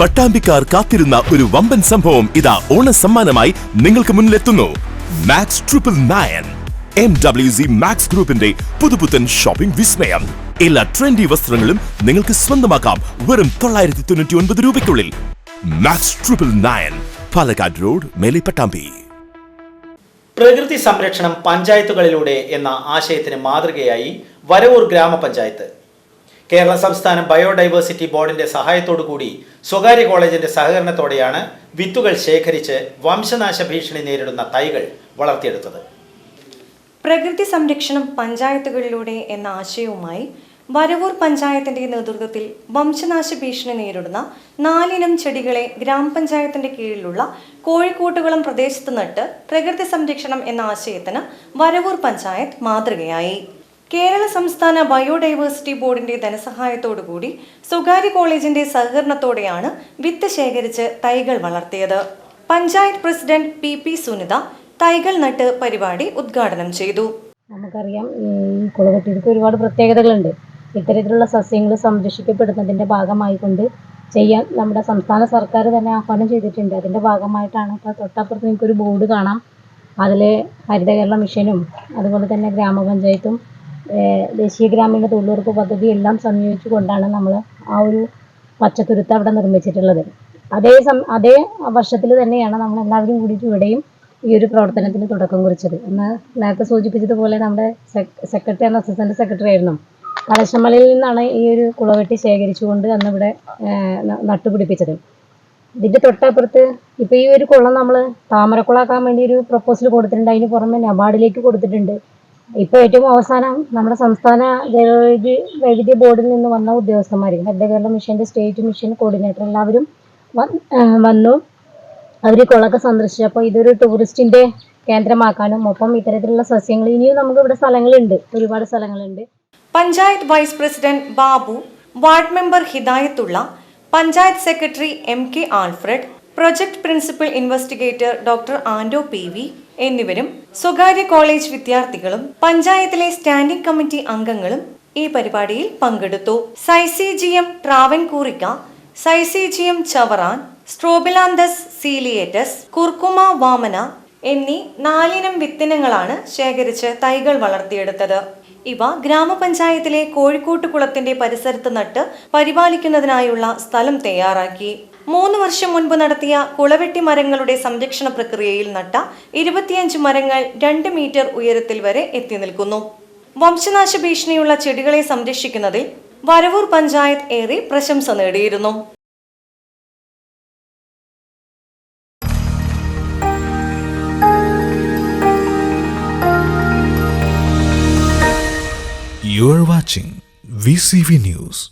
പട്ടാമ്പിക്കാർ കാത്തിരുന്ന ഒരു വമ്പൻ സംഭവം ഇതാ ഓണ സമ്മാനമായി നിങ്ങൾക്ക് മുന്നിലെത്തുന്നു. Max triple nine M W C max ഗ്രൂപ്പിന്റെ പുതുപുത്തൻ ഷോപ്പിംഗ് വിസ്മയം. എല്ലാ ട്രെൻഡി വസ്ത്രങ്ങളും നിങ്ങൾക്ക് സ്വന്തമാക്കാം വെറും തൊള്ളായിരത്തി തൊണ്ണൂറ്റി ഒൻപത് രൂപയ്ക്കുള്ളിൽ. Max triple nine Palakkad road മേലെ പട്ടാമ്പി. പ്രകൃതി സംരക്ഷണം പഞ്ചായത്തുകളിലൂടെ എന്ന ആശയത്തിന് മാതൃകയായി വരവൂർ ഗ്രാമപഞ്ചായത്ത്. കേരള സംസ്ഥാന ബയോഡൈവേഴ്സിറ്റി ബോർഡിന്റെ സഹായത്തോടു കൂടി സ്വകാര്യ കോളേജിന്റെ സഹകരണത്തോടെയാണ് വിത്തുകൾ ശേഖരിച്ച് വംശനാശ ഭീഷണി നേരിടുന്ന തൈകൾ വളർത്തിയെടുത്തത്. പ്രകൃതി സംരക്ഷണം പഞ്ചായത്തുകളിലൂടെ എന്ന ആശയവുമായി വരവൂർ പഞ്ചായത്തിന്റെ നേതൃത്വത്തിൽ വംശനാശ ഭീഷണി നേരിടുന്ന നാലിനം ചെടികളെ ഗ്രാമപഞ്ചായത്തിന്റെ കീഴിലുള്ള കോഴിക്കോട്ടുകുളം പ്രദേശത്ത് നട്ട് പ്രകൃതി സംരക്ഷണം എന്ന ആശയത്തിന് വരവൂർ പഞ്ചായത്ത് മാതൃകയായി. കേരള സംസ്ഥാന ബയോഡൈവേഴ്സിറ്റി ബോർഡിന്റെ ധനസഹായത്തോടുകൂടി സ്വകാര്യ കോളേജിന്റെ സഹകരണത്തോടെയാണ് വിത്ത് ശേഖരിച്ച് തൈകൾ വളർത്തിയത്. Panchayat president P P Sunitha തൈകൾ നട്ട് പരിപാടി ഉദ്ഘാടനം ചെയ്തു. നമുക്കറിയാം ഈ കുളവെട്ടിക്ക് ഒരുപാട് പ്രത്യേകതകളുണ്ട്. ഇത്തരത്തിലുള്ള സസ്യങ്ങൾ ഭാഗമായി കൊണ്ട് ചെയ്യാൻ നമ്മുടെ സംസ്ഥാന സർക്കാർ തന്നെ ആഹ്വാനം ചെയ്തിട്ടുണ്ട്. അതിന്റെ ഭാഗമായിട്ടാണ് ഇപ്പോൾ തൊട്ടപ്പുറത്ത് നിങ്ങൾക്കൊരു ബോർഡ് കാണാം. അതിലെ ഹരിത കേരള മിഷനും അതുപോലെ തന്നെ ഗ്രാമപഞ്ചായത്തും ദേശീയ ഗ്രാമീണ തൊഴിലുറപ്പ് പദ്ധതി എല്ലാം സംയോജിച്ചു കൊണ്ടാണ് നമ്മൾ ആ ഒരു പച്ചത്തുരുത്ത് അവിടെ നിർമ്മിച്ചിട്ടുള്ളത്. അതേ സം അതേ വർഷത്തിൽ തന്നെയാണ് നമ്മൾ എല്ലാവരും കൂടിയിട്ട് ഇവിടെയും ഈ ഒരു പ്രവർത്തനത്തിന് തുടക്കം കുറിച്ചത്. എന്ന് നേരത്തെ സൂചിപ്പിച്ചതുപോലെ നമ്മുടെ സെക്രട്ടറി ആൻഡ് അസിസ്റ്റന്റ് സെക്രട്ടറി ആയിരുന്നു. കലശമലയിൽ നിന്നാണ് ഈ ഒരു കുളവെട്ടി ശേഖരിച്ചുകൊണ്ട് അന്ന് ഇവിടെ നട്ടുപിടിപ്പിച്ചത്. ഇതിന്റെ തൊട്ടപ്പുറത്ത് ഇപ്പൊ ഈ ഒരു കുളം നമ്മൾ താമരക്കുളാക്കാൻ വേണ്ടി ഒരു പ്രപ്പോസൽ കൊടുത്തിട്ടുണ്ട്. അതിന് പുറമെ നബാർഡിലേക്ക് കൊടുത്തിട്ടുണ്ട്. ഇപ്പൊ ഏറ്റവും അവസാനം നമ്മുടെ സംസ്ഥാന ജൈവവൈദ്യ വൈവിധ്യ ബോർഡിൽ നിന്ന് വന്ന ഉദ്യോഗസ്ഥന്മാർ ഹെഡ് കേരള മിഷന്റെ സ്റ്റേറ്റ് മിഷൻ കോർഡിനേറ്റർ എല്ലാവരും വന്നു. അവർ കുളമൊക്കെ സന്ദർശിച്ചപ്പോൾ ഇതൊരു ടൂറിസ്റ്റിന്റെ കേന്ദ്രമാക്കാനും ഒപ്പം ഇത്തരത്തിലുള്ള സസ്യങ്ങൾ ഇനിയും നമുക്ക് ഇവിടെ സ്ഥലങ്ങളുണ്ട്. ഒരുപാട് സ്ഥലങ്ങളുണ്ട്. Panchayat vice president Babu ward member Hidayathulla panchayat secretary M K Alfred project principal investigator doctor Ando P V എന്നിവരും സ്വകാര്യ കോളേജ് വിദ്യാർത്ഥികളും പഞ്ചായത്തിലെ സ്റ്റാൻഡിംഗ് കമ്മിറ്റി അംഗങ്ങളും ഈ പരിപാടിയിൽ പങ്കെടുത്തു. Syzygium travancoricum M ചവറാൻ സ്ട്രോബിലാന്തസ് സീലിയേറ്റസ് കുർക്കുമ വാമന എന്നീ നാലിനം വിത്തിനങ്ങളാണ് ശേഖരിച്ച് തൈകൾ വളർത്തിയെടുത്തത്. ഇവ ഗ്രാമപഞ്ചായത്തിലെ കോഴിക്കോട്ട് കുളത്തിന്റെ പരിസരത്ത് നട്ട് പരിപാലിക്കുന്നതിനായുള്ള സ്ഥലം തയ്യാറാക്കി. മൂന്ന് വർഷം മുൻപ് നടത്തിയ കുളവെട്ടി മരങ്ങളുടെ സംരക്ഷണ പ്രക്രിയയിൽ നട്ട ഇരുപത്തിയഞ്ച് മരങ്ങൾ രണ്ട് മീറ്റർ ഉയരത്തിൽ വരെ എത്തി നിൽക്കുന്നു വംശനാശ ഭീഷണിയുള്ള ചെടികളെ സംരക്ഷിക്കുന്നതിൽ വരവൂർ പഞ്ചായത്ത് ഏറെ പ്രശംസ നേടിയിരുന്നു You are watching VCV News.